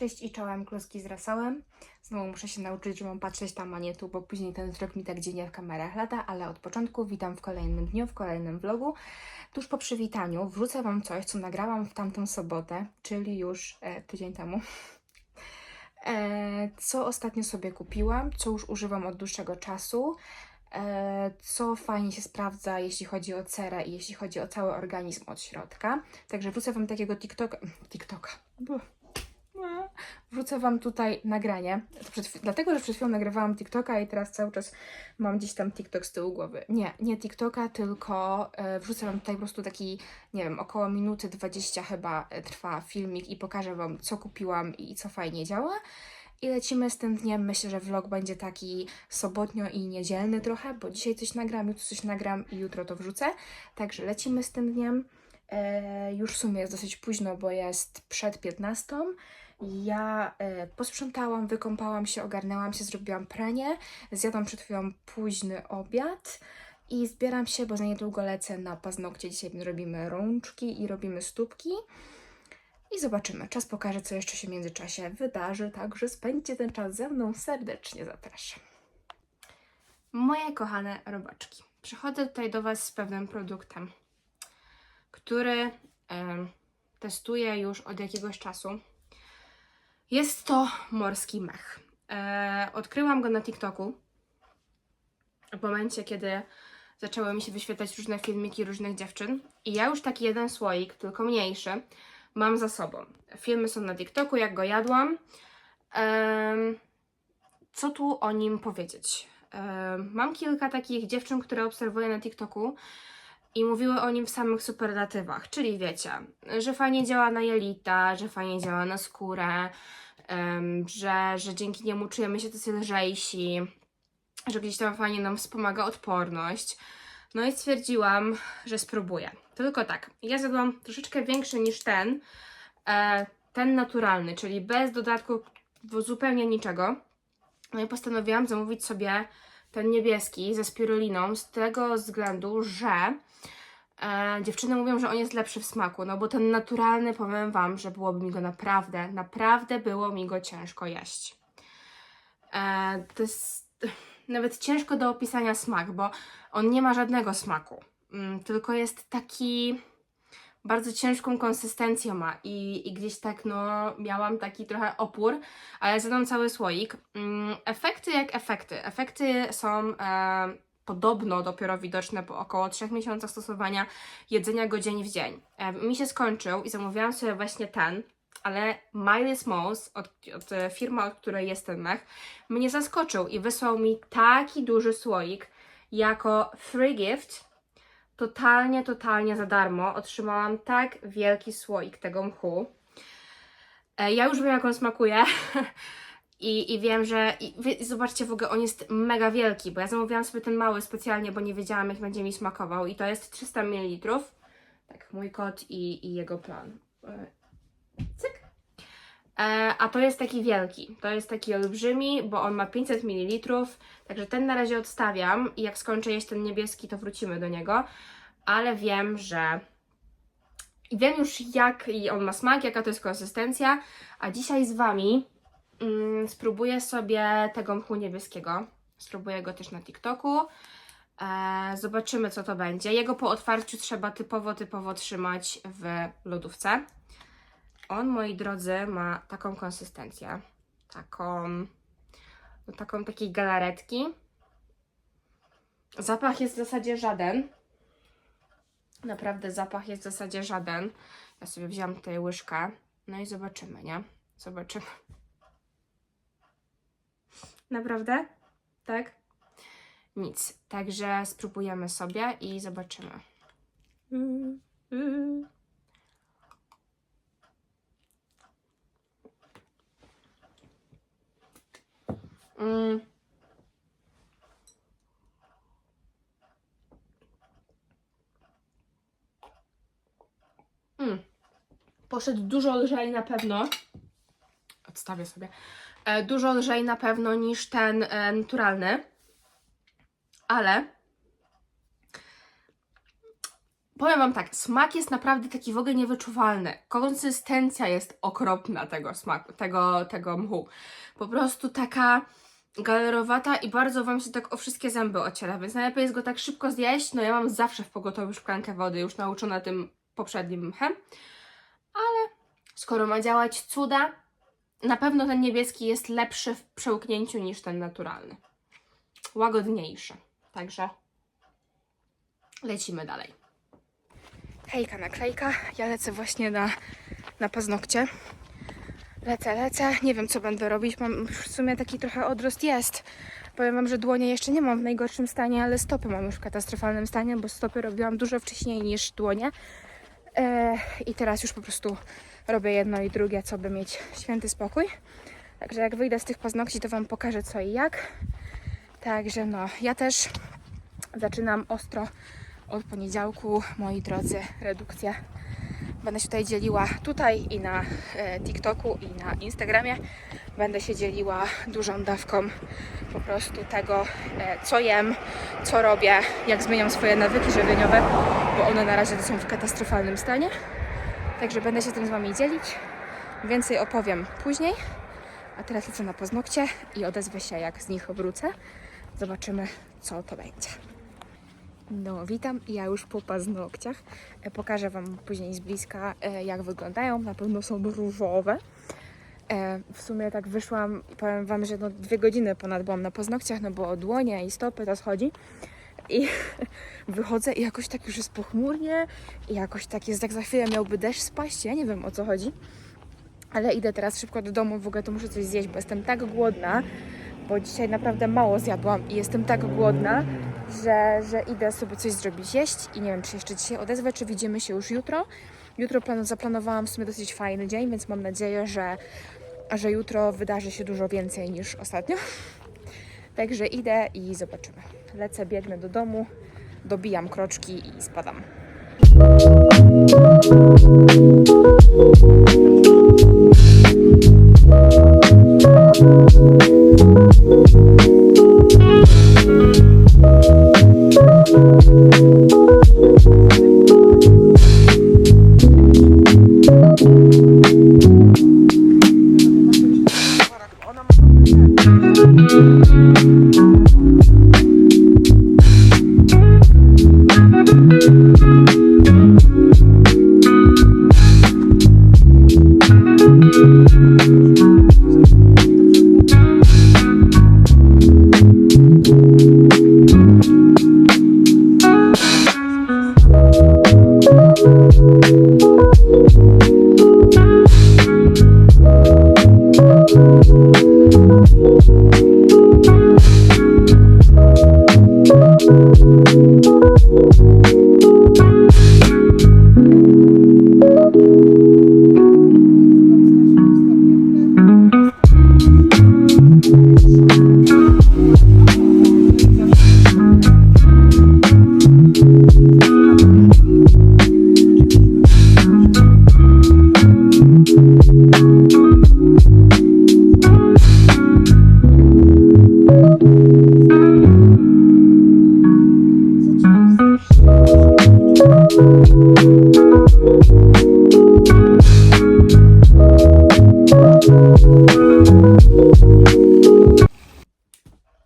Cześć i czołem, kluski z rasołem. Znowu muszę się nauczyć, że mam patrzeć tam, a nie tu, bo później ten wzrok mi tak dziwnie w kamerach lata, ale od początku witam w kolejnym dniu, w kolejnym vlogu. Tuż po przywitaniu wrzucę Wam coś, co nagrałam w tamtą sobotę, czyli już e, tydzień temu. E, co ostatnio sobie kupiłam, co już używam od dłuższego czasu, e, co fajnie się sprawdza, jeśli chodzi o cerę i jeśli chodzi o cały organizm od środka. Także wrzucę Wam takiego TikToka. TikToka. Buh. Wrzucę Wam tutaj nagranie. Przed, dlatego, że przed chwilą nagrywałam TikToka i teraz cały czas mam gdzieś tam TikTok z tyłu głowy. Nie, nie TikToka, tylko e, wrzucę Wam tutaj po prostu taki, nie wiem, około minuty 20 chyba e, trwa filmik i pokażę Wam, co kupiłam i co fajnie działa. I lecimy z tym dniem. Myślę, że vlog będzie taki sobotnio i niedzielny trochę, bo dzisiaj coś nagram, jutro coś nagram i jutro to wrzucę. Także lecimy z tym dniem. E, już w sumie jest dosyć późno, bo jest przed 15. Ja e, posprzątałam, wykąpałam się, ogarnęłam się, zrobiłam pranie, zjadłam przed chwilą późny obiad i zbieram się, bo za niedługo lecę na paznokcie. Dzisiaj robimy rączki i robimy stópki. I zobaczymy. Czas pokaże, co jeszcze się w międzyczasie wydarzy, także spędźcie ten czas ze mną. Serdecznie zapraszam. Moje kochane robaczki, przychodzę tutaj do Was z pewnym produktem, który em, testuję już od jakiegoś czasu. Jest to morski mech. E, odkryłam go na TikToku w momencie, kiedy zaczęły mi się wyświetlać różne filmiki różnych dziewczyn. I ja już taki jeden słoik, tylko mniejszy, mam za sobą. Filmy są na TikToku, jak go jadłam. Co tu o nim powiedzieć? Em, mam kilka takich dziewczyn, które obserwuję na TikToku i mówiły o nim w samych superlatywach, czyli wiecie, że fajnie działa na jelita, że fajnie działa na skórę, że, że dzięki niemu czujemy się tacy lżejsi, że gdzieś tam fajnie nam wspomaga odporność. No i stwierdziłam, że spróbuję. Tylko tak, ja zjadłam troszeczkę większy niż ten, e, ten naturalny, czyli bez dodatku zupełnie niczego. No i postanowiłam zamówić sobie ten niebieski ze spiruliną z tego względu, że e, dziewczyny mówią, że on jest lepszy w smaku, no bo ten naturalny, powiem Wam, że byłoby mi go naprawdę, naprawdę było mi go ciężko jeść. E, to jest nawet ciężko do opisania smak, bo on nie ma żadnego smaku, mm, tylko jest taki bardzo ciężką konsystencję ma i, i gdzieś tak no miałam taki trochę opór, ale zjadłam cały słoik. Mm, efekty jak efekty. Efekty są e, podobno dopiero widoczne po około 3 miesiącach stosowania jedzenia go dzień w dzień. E, mi się skończył i zamówiłam sobie właśnie ten, ale Miley Smalls, od, od e, firmy, od której jest ten mech, mnie zaskoczył i wysłał mi taki duży słoik jako free gift totalnie, totalnie za darmo otrzymałam tak wielki słoik tego mchu. E, Ja już wiem, jak on smakuje. I, I wiem, że. I zobaczcie, w ogóle on jest mega wielki, bo ja zamówiłam sobie ten mały specjalnie, bo nie wiedziałam, jak będzie mi smakował. I to jest 300 ml. Tak, mój kot i, i jego plan. E, Cyk. E, a to jest taki wielki. To jest taki olbrzymi, bo on ma 500 ml. Także ten na razie odstawiam i jak skończę jeść ten niebieski, to wrócimy do niego. Ale wiem, że. I wiem już, jaki on ma smak, jaka to jest konsystencja. A dzisiaj z Wami mm, spróbuję sobie tego mchu niebieskiego. Spróbuję go też na TikToku. E, zobaczymy, co to będzie. Jego po otwarciu trzeba typowo, typowo trzymać w lodówce. On, moi drodzy, ma taką konsystencję. Taką. No, taką takiej galaretki. Zapach jest w zasadzie żaden. Naprawdę zapach jest w zasadzie żaden. Ja sobie wziąłam tutaj łyżkę. No i zobaczymy, nie? Zobaczymy. Naprawdę? Tak? Nic. Także spróbujemy sobie i zobaczymy. Mm, mm. Mm. Mm. Poszedł dużo lżej na pewno. Odstawię sobie. E, dużo lżej na pewno niż ten e, naturalny. Ale Powiem Wam tak, smak jest naprawdę taki w ogóle niewyczuwalny. Konsystencja jest okropna tego smaku, tego, tego mchu. Po prostu taka galerowata i bardzo Wam się tak o wszystkie zęby ociera, więc najlepiej jest go tak szybko zjeść. No ja mam zawsze w pogotowiu szklankę wody, już nauczona tym poprzednim mchem. Ale skoro ma działać cuda, na pewno ten niebieski jest lepszy w przełknięciu niż ten naturalny. Łagodniejszy. Także lecimy dalej. Hejka, naklejka. Ja lecę właśnie na, na paznokcie. Lecę, lecę. Nie wiem, co będę robić. Mam w sumie taki trochę odrost jest. Powiem Wam, że dłonie jeszcze nie mam w najgorszym stanie, ale stopy mam już w katastrofalnym stanie, bo stopy robiłam dużo wcześniej niż dłonie. E, I teraz już po prostu robię jedno i drugie, co by mieć święty spokój. Także jak wyjdę z tych paznokci, to Wam pokażę co i jak. Także no, ja też zaczynam ostro od poniedziałku, moi drodzy, redukcję. Będę się tutaj dzieliła tutaj i na e, TikToku i na Instagramie. Będę się dzieliła dużą dawką po prostu tego, e, co jem, co robię, jak zmieniam swoje nawyki żywieniowe, bo one na razie są w katastrofalnym stanie. Także będę się tym z Wami dzielić. Więcej opowiem później. A teraz lecę na paznokcie i odezwę się, jak z nich wrócę. Zobaczymy, co to będzie. No, witam. Ja już po paznokciach. E, Pokażę Wam później z bliska, e, jak wyglądają. Na pewno są różowe. E, W sumie tak wyszłam powiem Wam, że no dwie godziny ponad byłam na paznokciach, no bo dłonie i stopy to schodzi. I wychodzę i jakoś tak już jest pochmurnie i jakoś tak jest, jak za chwilę miałby deszcz spaść. Ja nie wiem o co chodzi. Ale idę teraz szybko do domu, w ogóle to muszę coś zjeść, bo jestem tak głodna, bo dzisiaj naprawdę mało zjadłam i jestem tak głodna, że, że idę sobie coś zrobić jeść i nie wiem, czy jeszcze dzisiaj odezwę, czy widzimy się już jutro. Jutro plan, zaplanowałam w sumie dosyć fajny dzień, więc mam nadzieję, że, że jutro wydarzy się dużo więcej niż ostatnio. Także idę i zobaczymy. Lecę, biegnę do domu, dobijam kroczki i spadam.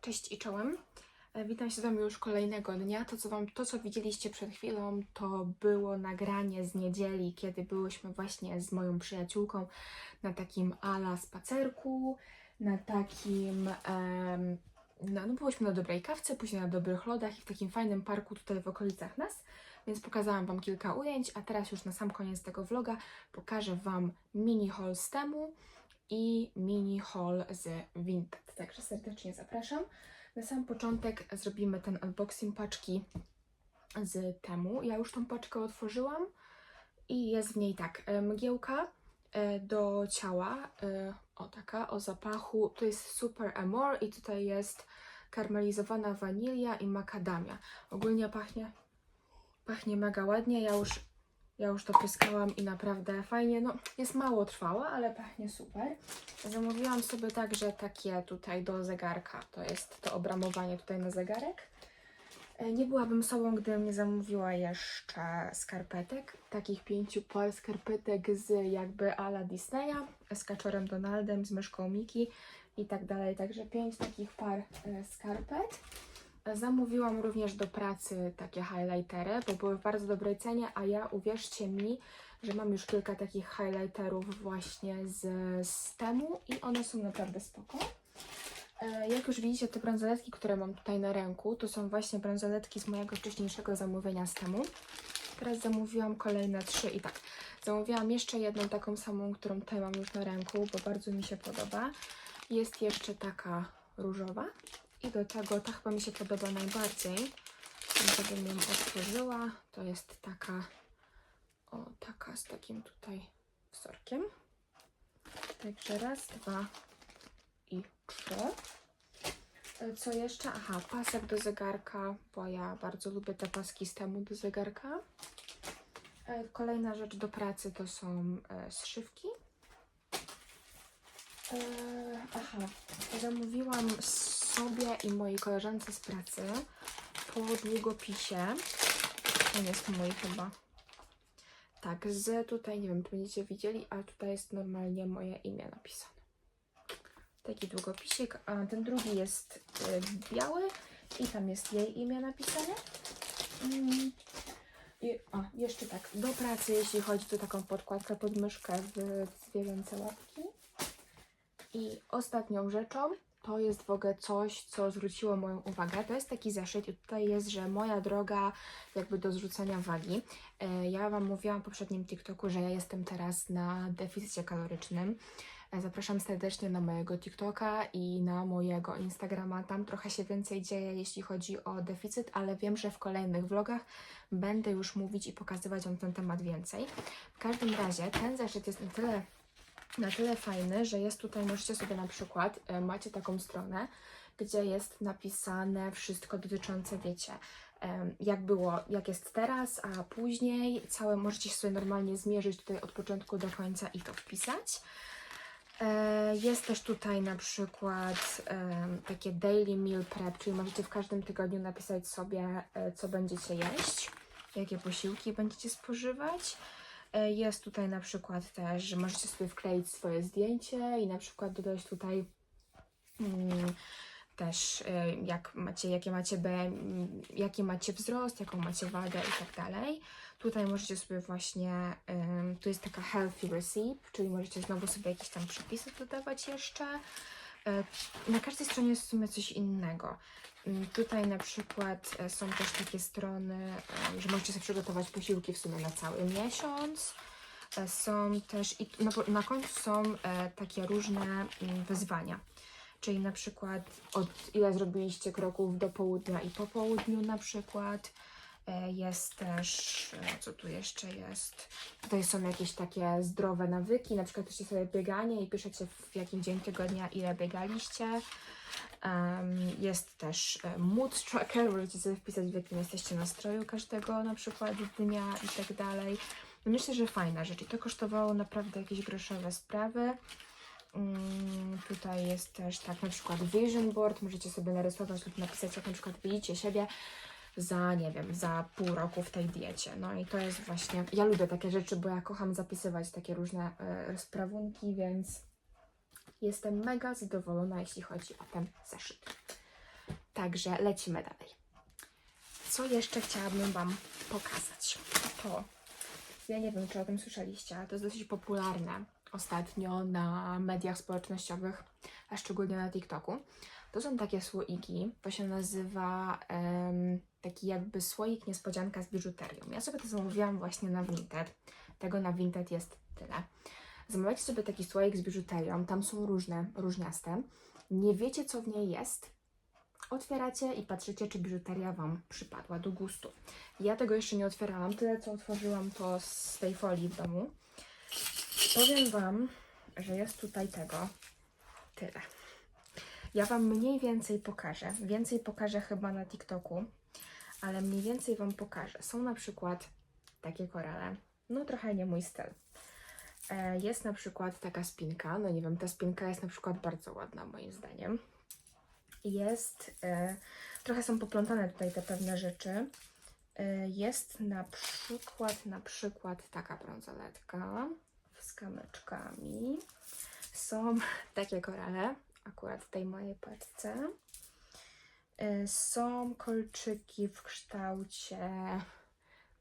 Cześć i czołem. E, Witam się z Wami już kolejnego dnia. To co, wam, to, co widzieliście przed chwilą, to było nagranie z niedzieli, kiedy byłyśmy właśnie z moją przyjaciółką na takim ala spacerku, na takim. em, no, no, byłyśmy na dobrej kawce, później na dobrych lodach i w takim fajnym parku tutaj w okolicach nas. Więc pokazałam Wam kilka ujęć, a teraz już na sam koniec tego vloga pokażę Wam mini haul z temu i mini haul z Vinted. Także serdecznie zapraszam. Na sam początek zrobimy ten unboxing paczki z temu. Ja już tą paczkę otworzyłam i jest w niej tak, e, mgiełka e, do ciała, e, o taka, o zapachu, to jest Super Amore i tutaj jest karmelizowana wanilia i makadamia. Ogólnie pachnie, pachnie mega ładnie, ja już, ja już to pyskałam i naprawdę fajnie, no jest mało trwała, ale pachnie super. Zamówiłam sobie także takie tutaj do zegarka, to jest to obramowanie tutaj na zegarek. E, Nie byłabym sobą, gdybym nie zamówiła jeszcze skarpetek. Takich pięciu par skarpetek z jakby ala Disneya, z kaczorem Donaldem, z myszką Miki i tak dalej. Także pięć takich par e, skarpet. Zamówiłam również do pracy takie highlightery, bo były w bardzo dobrej cenie, a ja uwierzcie mi, że mam już kilka takich highlighterów właśnie z, z temu i one są naprawdę spoko. E, Jak już widzicie, te bransoletki, które mam tutaj na ręku, to są właśnie bransoletki z mojego wcześniejszego zamówienia z temu. Teraz zamówiłam kolejne trzy i tak. Zamówiłam jeszcze jedną taką samą, którą tutaj mam już na ręku, bo bardzo mi się podoba. Jest jeszcze taka różowa i do tego ta chyba mi się podoba najbardziej. Gdybym ją otworzyła, to jest taka, o taka z takim tutaj wzorkiem. Także raz, dwa i trzy. E, Co jeszcze? Aha, pasek do zegarka, bo ja bardzo lubię te paski z temu do zegarka. E, Kolejna rzecz do pracy to są e, zszywki. Aha, zamówiłam sobie i mojej koleżance z pracy po długopisie. Ten jest mój chyba. Tak, z tutaj, nie wiem, czy będziecie widzieli, ale tutaj jest normalnie moje imię napisane taki długopisik, a ten drugi jest y, biały i tam jest jej imię napisane. Mm. I, a, jeszcze tak, do pracy, jeśli chodzi o taką podkładkę pod myszkę w zwierzęce łapki. I ostatnią rzeczą to jest w ogóle coś, co zwróciło moją uwagę. To jest taki zeszyt i tutaj jest, że moja droga jakby do zrzucania wagi. E, Ja Wam mówiłam w poprzednim TikToku, że ja jestem teraz na deficycie kalorycznym. E, Zapraszam serdecznie na mojego TikToka i na mojego Instagrama. Tam trochę się więcej dzieje, jeśli chodzi o deficyt, ale wiem, że w kolejnych vlogach będę już mówić i pokazywać Wam ten temat więcej. W każdym razie ten zeszyt jest na tyle, na tyle fajny, że jest tutaj, możecie sobie na przykład, e, macie taką stronę, gdzie jest napisane wszystko dotyczące, wiecie, jak było, jak jest teraz, a później całe możecie sobie normalnie zmierzyć tutaj od początku do końca i to wpisać. E, Jest też tutaj na przykład takie daily meal prep, czyli możecie w każdym tygodniu napisać sobie, e, co będziecie jeść, jakie posiłki będziecie spożywać. E, Jest tutaj na przykład też, że możecie sobie wkleić swoje zdjęcie i na przykład dodać tutaj mm, też e, jak macie, jakie macie B, mm, jaki macie wzrost, jaką macie wagę i tak dalej. Tutaj możecie sobie właśnie, tu jest taka healthy receipt, czyli możecie znowu sobie jakieś tam przepisy dodawać jeszcze. E, Na każdej stronie jest w sumie coś innego. Tutaj na przykład e, są też takie strony, em, że możecie sobie przygotować posiłki w sumie na cały miesiąc. E, Są też, i na, na końcu są e, takie różne mm, wyzwania. Czyli na przykład od ile zrobiliście kroków do południa i po południu na przykład. E, Jest też, e, co tu jeszcze jest? Tutaj są jakieś takie zdrowe nawyki, na przykład piszecie sobie bieganie i piszecie w jakim dzień tygodnia ile biegaliście. Em, jest też e, mood tracker, możecie sobie wpisać w jakim jesteście nastroju każdego na przykład dnia i tak dalej. Myślę, że fajna rzecz i to kosztowało naprawdę jakieś groszowe sprawy. Mm, tutaj jest też tak na przykład vision board, możecie sobie narysować lub napisać jak na przykład widzicie siebie za, nie wiem, za pół roku w tej diecie. No i to jest właśnie, ja lubię takie rzeczy, bo ja kocham zapisywać takie różne e, sprawunki, więc jestem mega zadowolona, jeśli chodzi o ten zeszyt. Także lecimy dalej. Co jeszcze chciałabym Wam pokazać? To, ja nie wiem, czy o tym słyszeliście, ale to jest dosyć popularne ostatnio na mediach społecznościowych, a szczególnie na TikToku. To są takie słoiki, to się nazywa em, taki jakby słoik niespodzianka z biżuterią. Ja sobie to zamówiłam właśnie na Vinted. Tego na Vinted jest tyle. Zamawiacie sobie taki słoik z biżuterią, tam są różne, różniaste. Nie wiecie, co w niej jest. Otwieracie i patrzycie, czy biżuteria Wam przypadła do gustu. Ja tego jeszcze nie otwierałam. Tyle, co otworzyłam, to z tej folii w domu. Powiem Wam, że jest tutaj tego tyle. Ja Wam mniej więcej pokażę. Więcej pokażę chyba na TikToku, ale mniej więcej Wam pokażę. Są na przykład takie korale. No trochę nie mój styl. E, Jest na przykład taka spinka. No nie wiem, ta spinka jest na przykład bardzo ładna moim zdaniem. jest, e, trochę są poplątane tutaj te pewne rzeczy. E, jest na przykład, na przykład taka bransoletka z kamyczkami. Są takie korale, akurat w tej mojej paczce. E, Są kolczyki w kształcie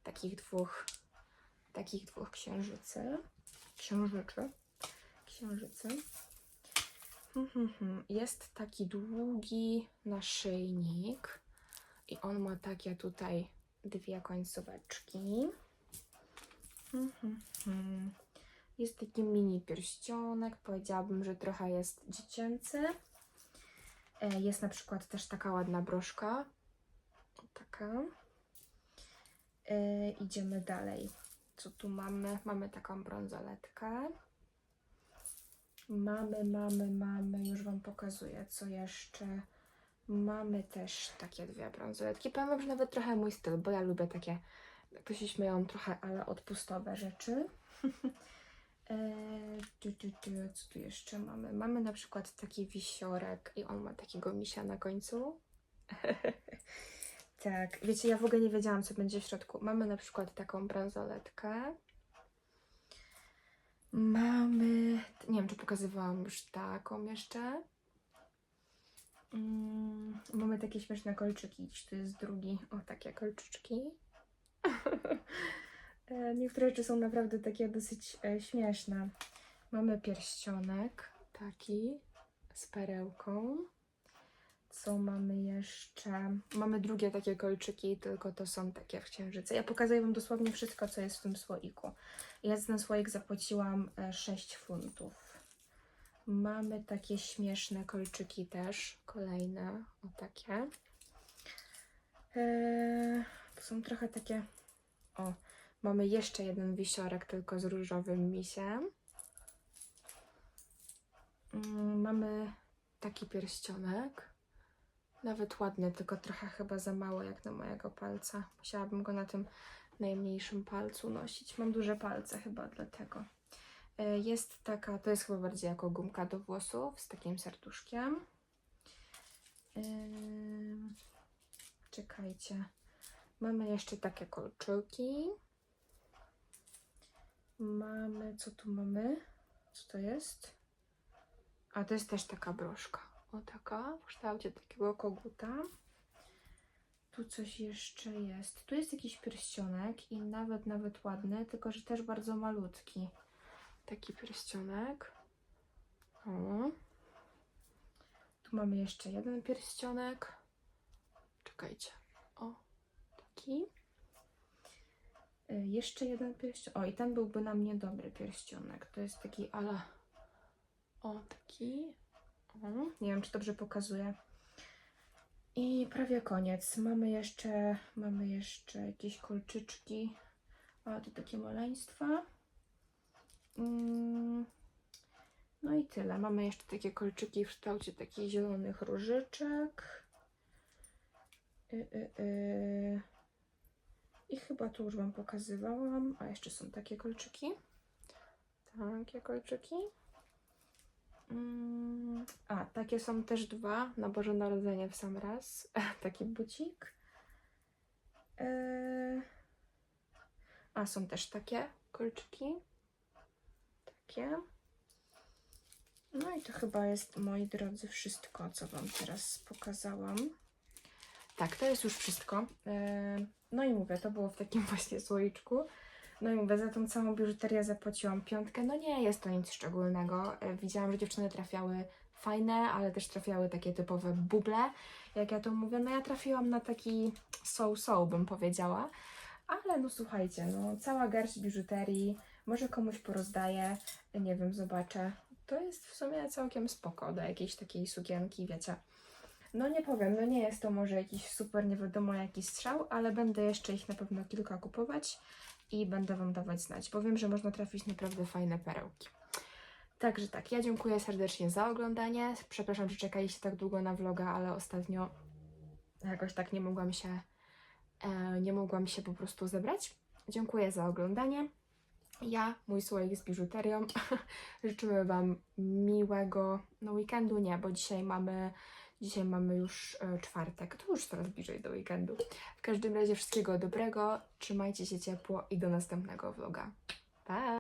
takich dwóch, takich dwóch księżycy. Księżyczy. Księżycy. Hmm, hmm, hmm. Jest taki długi naszyjnik i on ma takie tutaj dwie końcóweczki. Jest taki mini pierścionek. Powiedziałabym, że trochę jest dziecięcy. E, Jest na przykład też taka ładna broszka. Taka. E, idziemy dalej. Co tu mamy? Mamy taką brązoletkę. Mamy, mamy, mamy. Już Wam pokazuję, co jeszcze. Mamy też takie dwie brązoletki. Powiem Wam, że nawet trochę mój styl, bo ja lubię takie, jak to się śmieją, trochę ale odpustowe rzeczy. co tu jeszcze mamy? Mamy na przykład taki wisiorek i on ma takiego misia na końcu. tak, wiecie, ja w ogóle nie wiedziałam, co będzie w środku. Mamy na przykład taką bransoletkę. Mamy, nie wiem, czy pokazywałam już taką jeszcze. Mm, mamy takie śmieszne kolczyki. Tu jest drugi. O, takie kolczyczki. E, Niektóre rzeczy są naprawdę takie dosyć e, śmieszne. Mamy pierścionek taki z perełką. Co mamy jeszcze? Mamy drugie takie kolczyki, tylko to są takie w księżyce. Ja pokazuję Wam dosłownie wszystko, co jest w tym słoiku. Ja za ten słoik zapłaciłam e, 6 funtów. Mamy takie śmieszne kolczyki też, kolejne, o takie. Eee, to są trochę takie, o, mamy jeszcze jeden wisiorek, tylko z różowym misiem. Mm, mamy taki pierścionek, nawet ładny, tylko trochę chyba za mało jak na mojego palca. Musiałabym go na tym najmniejszym palcu nosić. Mam duże palce chyba dlatego. E, Jest taka, to jest chyba bardziej jako gumka do włosów z takim serduszkiem. Ym, Czekajcie. Mamy jeszcze takie kolczyki. Mamy, co tu mamy? Co to jest? A to jest też taka broszka. O taka, w kształcie takiego koguta. Tu coś jeszcze jest. Tu jest jakiś pierścionek i nawet, nawet ładny, tylko że też bardzo malutki. Taki pierścionek. O. Tu mamy jeszcze jeden pierścionek. Czekajcie. O, taki. Y, Jeszcze jeden pierścionek. O, i ten byłby na mnie dobry pierścionek. To jest taki ala. O, taki. O, nie wiem, czy dobrze pokazuję. I prawie koniec. Mamy jeszcze, mamy jeszcze jakieś kolczyczki. A, to takie maleństwa. Mm. No i tyle. Mamy jeszcze takie kolczyki w kształcie takich zielonych różyczek. Y, y, y. I chyba tu już Wam pokazywałam. A jeszcze są takie kolczyki. Takie kolczyki. Mm, A, takie są też dwa na Boże Narodzenie w sam raz. Taki bucik. Yy. A, są też takie kolczyki. Takie. No i to chyba jest, moi drodzy, wszystko, co Wam teraz pokazałam. Tak, to jest już wszystko. Yy, No i mówię, to było w takim właśnie słoiczku. No i mówię, za tą całą biżuterię zapłaciłam piątkę. No nie jest to nic szczególnego. E, Widziałam, że dziewczyny trafiały fajne, ale też trafiały takie typowe buble, jak ja to mówię. No ja trafiłam na taki so-so, bym powiedziała. Ale no słuchajcie, no cała garść biżuterii, może komuś porozdaję, nie wiem, zobaczę. To jest w sumie całkiem spoko do jakiejś takiej sukienki, wiecie. No nie powiem, no nie jest to może jakiś super, nie wiadomo jaki strzał, ale będę jeszcze ich na pewno kilka kupować i będę Wam dawać znać, bo wiem, że można trafić naprawdę fajne perełki. Także tak, ja dziękuję serdecznie za oglądanie. Przepraszam, że czekaliście tak długo na vloga, ale ostatnio jakoś tak nie mogłam się, e, nie mogłam się po prostu zebrać. Dziękuję za oglądanie. Ja, mój słoik z biżuterią, życzymy Wam miłego, no weekendu nie, bo dzisiaj mamy Dzisiaj mamy już e, czwartek, to już coraz bliżej do weekendu. W każdym razie wszystkiego dobrego, trzymajcie się ciepło i do następnego vloga. Pa!